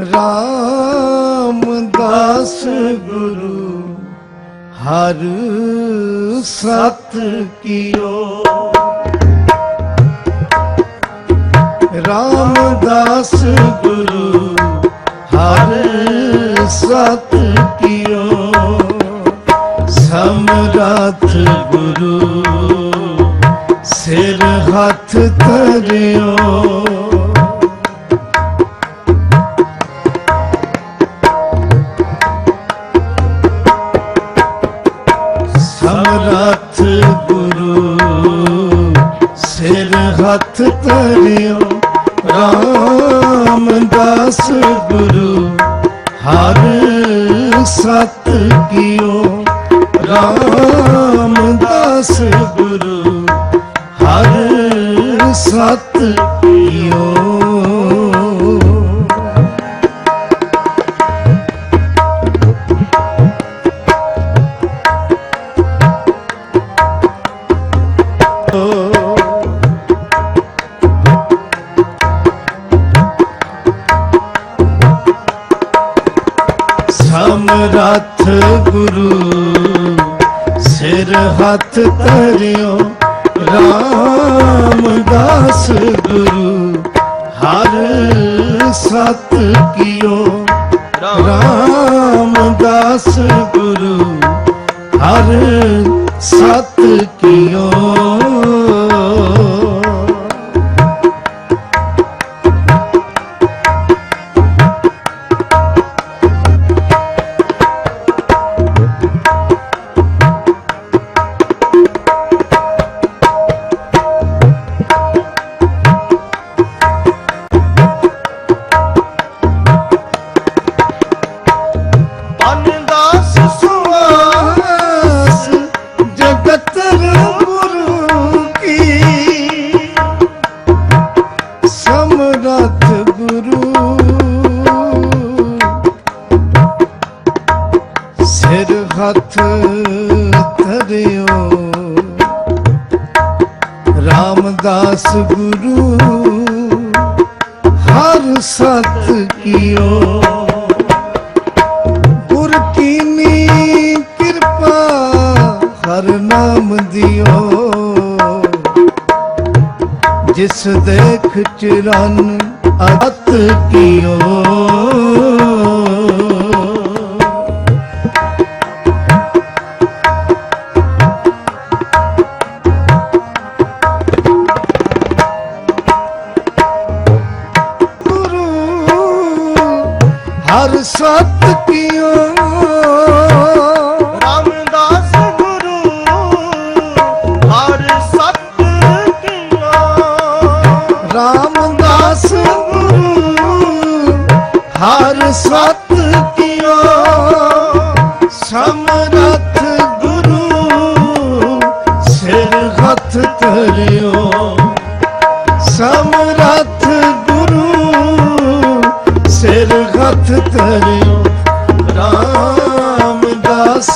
ਰਾਮਦਾਸ ਗੁਰੂ ਹਰ ਸਤ ਕੀਓ ਰਾਮਦਾਸ ਗੁਰੂ ਹਰ ਸਤ ਕੀਓ ਸਮਰਥ ਗੁਰੂ ਸਿਰ ਹੱਥ ਧਰਿਓ ਸਮਰਥ ਗੁਰੂ ਸਿਰ ਹੱਥ ਧਰਿਓ ਰਾਮਦਾਸ ਗੁਰੂ ਹਰ ਸਤ ਕੀਓ ਰਾਮਦਾਸ ਗੁਰੂ ਹਰ ਸਤ ਰਥ ਗੁਰੂ? ਸਿਰ ਹੱਥ ਧਰਿਓ ਰਾਮਦਾਸ ਗੁਰੂ। ਹਰ ਸਤ ਕੀਓ ਰਾਮਦਾਸ ਗੁਰੂ। ਹਰ ਸਤ ਹੱਥ ਧਰਿਓ। ਰਾਮਦਾਸ ਗੁਰੂ, ਹਰ ਸਤ ਕੀਓ। ਗੁਰ ਕੀਨੀ ਕਿਰਪਾ ਹਰ ਨਾਮ ਦਿਓ। ਜਿਸ ਦੇਖ ਚਰਨ ਅਤ ਕੀਓ। ਹਰ ਸਤ ਕੀਓ। ਰਾਮਦਾਸ ਗੁਰੂ ਹਰ ਸਤ ਰਾਮਦਾਸ ਗੁਰੂ ਹਰ ਸਤ ਕੀਓ। ਸਮਰਥ ਗੁਰੂ ਸਿਰ ਹੱਥ ਧਰਿਓ। ਸਮਰਥ ਸਿਰ ਹੱਥ ਰਾਮਦਾਸ